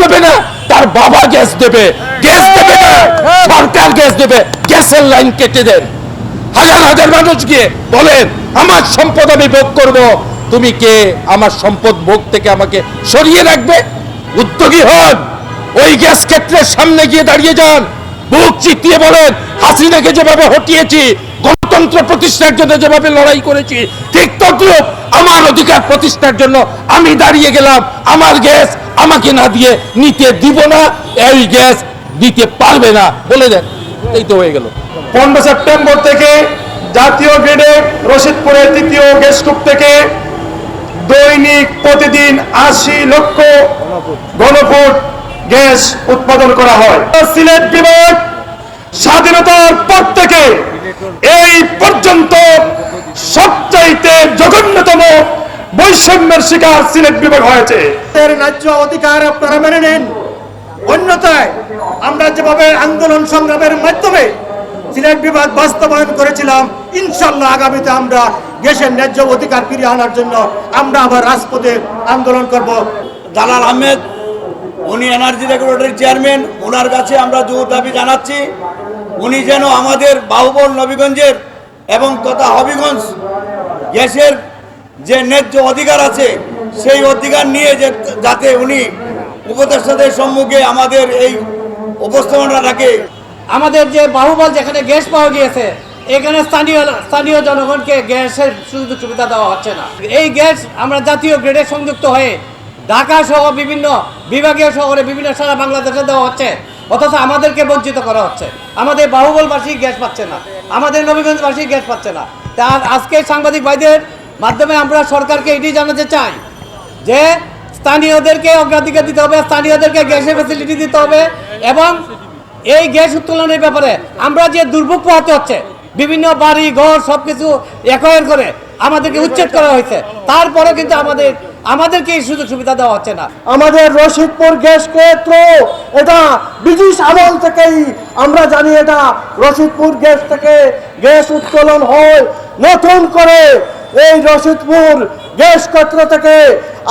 দেবে না, তার বাবা গ্যাস দেবে গ্যাস দেবে না, সরকার গ্যাস দেবে, গ্যাসের লাইন কেটে দেন। হাজার হাজার মানুষ গিয়ে বলেন, আমার সম্পদ আমি ভোগ করব। তুমি কে? আমার সম্পদ ভোগ থেকে আমাকে সরিয়ে রাখবে? উদ্যোগী হন, ওই গ্যাস ক্ষেত্রের সামনে গিয়ে দাঁড়িয়ে যান। বুক চিতিয়ে বলেন, হাসিনাকে যেভাবে হটিয়েছি, গণতন্ত্র প্রতিষ্ঠার জন্য যেভাবে লড়াই করেছি, ঠিক তদ্রুপ আমার অধিকার প্রতিষ্ঠার জন্য আমি দাঁড়িয়ে গেলাম। আমার গ্যাস আমাকে না দিয়ে নিতে দিব না, এই গ্যাস দিতে পারবে না। বলে দেন, এই তো হয়ে গেল। পনেরো সেপ্টেম্বর থেকে জাতীয় গ্রেডে রশিদপুরের তৃতীয় গেস্টুপ থেকে দৈনিক প্রতিদিন আশি লক্ষ ঘনফুট গ্যাস উৎপাদন করা হয়। সিলেট বিভাগ স্বাধীনতার পর থেকে এই পর্যন্ত সবচাইতে জঘন্যতম বৈষম্যের শিকার সিলেট বিভাগ হয়েছে। এর ন্যায্য অধিকার আপনারা মেনে নেন। অন্যথায় আমরা যেভাবে আন্দোলন সংগ্রামের মাধ্যমে সিলেট বিভাগ বাস্তবায়ন করেছিলাম ইনশাল্লাহ আগামীতে আমরা দেশের ন্যায্য অধিকার ফিরিয়ে আনার জন্য আমরা আবার রাজপথে আন্দোলন করব। জালাল আহমেদ উনি এনার্জি রেগুলেটরি চেয়ারম্যান ওনার কাছে আমরা জোর দাবি জানাচ্ছি উনি যেন আমাদের বাহুবল নবীগঞ্জের এবং তথা হবিগঞ্জ গ্যাসের যে ন্যায্য অধিকার আছে, সেই অধিকার নিয়ে যে যাতে উনি উপদেষ্টাদের সম্মুখে আমাদের এই উপস্থাপনা রাখে আমাদের যে বাহুবল যেখানে গ্যাস পাওয়া গিয়েছে, এখানে স্থানীয় স্থানীয় জনগণকে গ্যাসের সুযোগ সুবিধা দেওয়া হচ্ছে না। এই গ্যাস আমরা জাতীয় গ্রেডে সংযুক্ত হয়ে ঢাকা সহ বিভিন্ন বিভাগীয় শহরে বিভিন্ন সারা বাংলাদেশে দেওয়া হচ্ছে। অথচ আমাদেরকে বঞ্চিত করা হচ্ছে। আমাদের বাহুবলবাসী গ্যাস পাচ্ছে না। আমাদের নবীগঞ্জবাসী গ্যাস পাচ্ছে না। তা আজকে সাংবাদিক ভাইদের মাধ্যমে আমরা সরকারকে এটি জানাতে চাই যে স্থানীয়দেরকে অগ্রাধিকার দিতে হবে, স্থানীয়দেরকে গ্যাসের ফেসিলিটি দিতে হবে এবং এই গ্যাস উত্তোলনের ব্যাপারে আমরা যে দুর্ভোগ পোহাতে হচ্ছে, বিভিন্ন বাড়ি, ঘর সব কিছু একয়ের করে আমাদেরকে উচ্ছেদ করা হয়েছে তারপরে কিন্তু আমাদের, আমাদেরকে এই সুযোগ সুবিধা দেওয়া হচ্ছে না। আমাদের রশিদপুর গ্যাস ক্ষেত্র, এটা ব্রিটিশ আমল থেকেই আমরা জানি এটা রশিদপুর গ্যাস থেকে গ্যাস উত্তোলন হয়, নতুন করে এই রশিদপুর গ্যাস ক্ষেত্র থেকে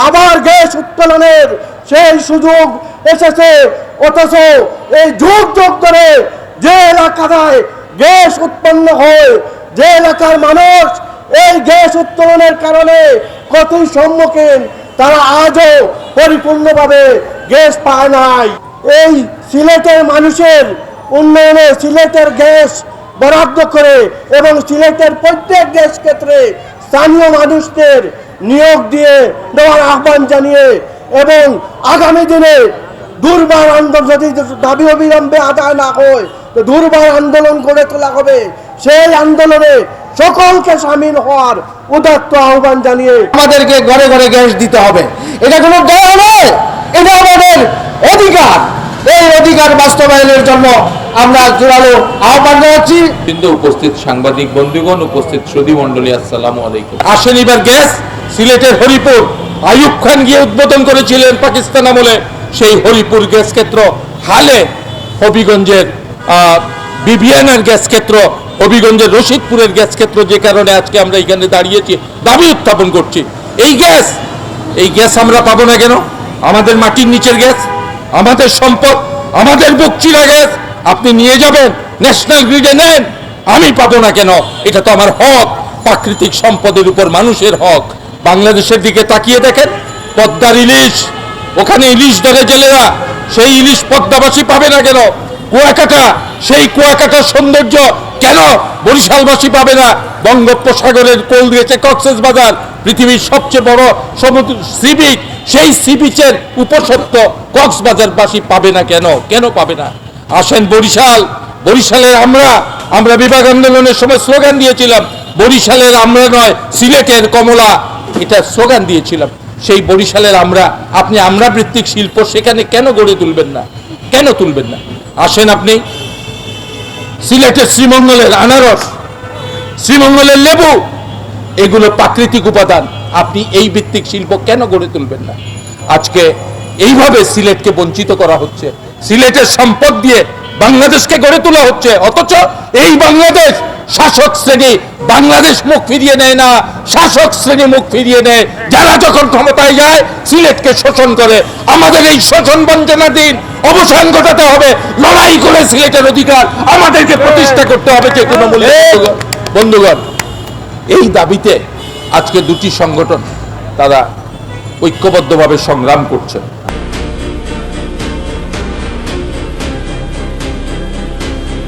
আবার গ্যাস উত্তোলনের সেই সুযোগ এসেছে। অথচ এই যুগ যুগ ধরে যে এলাকায় গ্যাস উৎপন্ন হয়, যে এলাকার মানুষ এই গ্যাস উত্তোলনের কারণে ক্ষতির সম্মুখীন, তারা আজও পরিপূর্ণভাবে গ্যাস পায় নাই। এই সিলেটের মানুষের উন্নয়নে সিলেটের গ্যাস বরাদ্দ করে এবং সিলেটের প্রত্যেক গ্যাস ক্ষেত্রে স্থানীয় মানুষদের নিয়োগ দিয়ে দেওয়ার আহ্বান জানিয়ে এবং আগামী দিনে দুর্বার আন্দোলন, যদি দাবি অবিলম্বে আদায় না হয়, তো দুর্বার আন্দোলন গড়ে তোলা হবে। সেই আন্দোলনে সকলকে সামিল হওয়ার উদাত্ত আহ্বান জানিয়ে আমাদেরকে ঘরে ঘরে গ্যাস দিতে হবে। এটা কোনো দয়া নয়, এটা আমাদের অধিকার। এই অধিকার বাস্তবায়নের জন্য আমরা জোরালো আহ্বান জানাচ্ছি। কিন্তু উপস্থিত সাংবাদিক বন্ধুগণ উপস্থিত সুধী মন্ডলী আসসালামু আলাইকুম। আসেন এবার গ্যাস সিলেটের হরিপুর। আইয়ুব খান গিয়ে উদ্বোধন করেছিলেন পাকিস্তান আমলে সেই হরিপুর গ্যাস ক্ষেত্র। হালে হবিগঞ্জের বিবিয়ানার গ্যাস ক্ষেত্র হবিগঞ্জের রশিদপুরের গ্যাস ক্ষেত্র যে কারণে আজকে আমরা এখানে দাঁড়িয়েছি দাবি উত্থাপন করছি। এই গ্যাস এই গ্যাস আমরা পাবো না কেন? আমাদের মাটির নিচের গ্যাস আমাদের সম্পদ আমাদের বুক চিরা গ্যাস আপনি নিয়ে যাবেন ন্যাশনাল গ্রিডে নেন। আমি পাবো না কেন? এটা তো আমার হক। প্রাকৃতিক সম্পদের উপর মানুষের হক। বাংলাদেশের দিকে তাকিয়ে দেখেন পদ্মার ইলিশ ওখানে ইলিশ ধরে জেলেরা, সেই ইলিশ পদ্মাবাসী পাবে না কেন? কুয়াকাটা, সেই কুয়াকাটার সৌন্দর্য কেন বরিশালবাসী পাবে না? বঙ্গোপসাগরের কোল দিয়েছে কক্সেস বাজার, পৃথিবীর সবচেয়ে বড় সমুদ্র সি বিচ সেই সি বিচের উপসত্ব কক্সবাজারবাসী পাবে না কেন? কেন পাবে না? আসেন বরিশাল। বরিশালের আমরা আমরা বিভাগ আন্দোলনের সময় স্লোগান দিয়েছিলাম, বরিশালের আমরা নয়, সিলেটের কমলা। এটা স্লোগান দিয়েছিলাম, সেই বরিশালের আমরা। আপনি আমরা ভিত্তিক শিল্প সেখানে কেন গড়ে তুলবেন না? কেন তুলবেন না? আসেন আপনি। সিলেটের শ্রীমঙ্গলের আনারস, শ্রীমঙ্গলের লেবু, এগুলো প্রাকৃতিক উপাদান। আপনি এই ভিত্তিক শিল্প কেন গড়ে তুলবেন না? আজকে এইভাবে সিলেটকে বঞ্চিত করা হচ্ছে। সিলেটের সম্পদ দিয়ে বাংলাদেশকে গড়ে তোলা হচ্ছে। অথচ এই বাংলাদেশ শাসক শ্রেণি বাংলাদেশ মুখ ফিরিয়ে নেয় না। শাসক শ্রেণি মুখ ফিরিয়ে নেয়। যারা যখন ক্ষমতায় যায় সিলেটকে শোষণ করে। আমাদের এই শোষণ বঞ্চনা দিন অবসান ঘটাতে হবে। লড়াই করে সিলেটের অধিকার আমাদেরকে প্রতিষ্ঠা করতে হবে যে কোনো মূল্যে। বন্ধুগণ- বন্ধুগণ এই দাবিতে আজকে দুটি সংগঠন তারা ঐক্যবদ্ধভাবে সংগ্রাম করছে।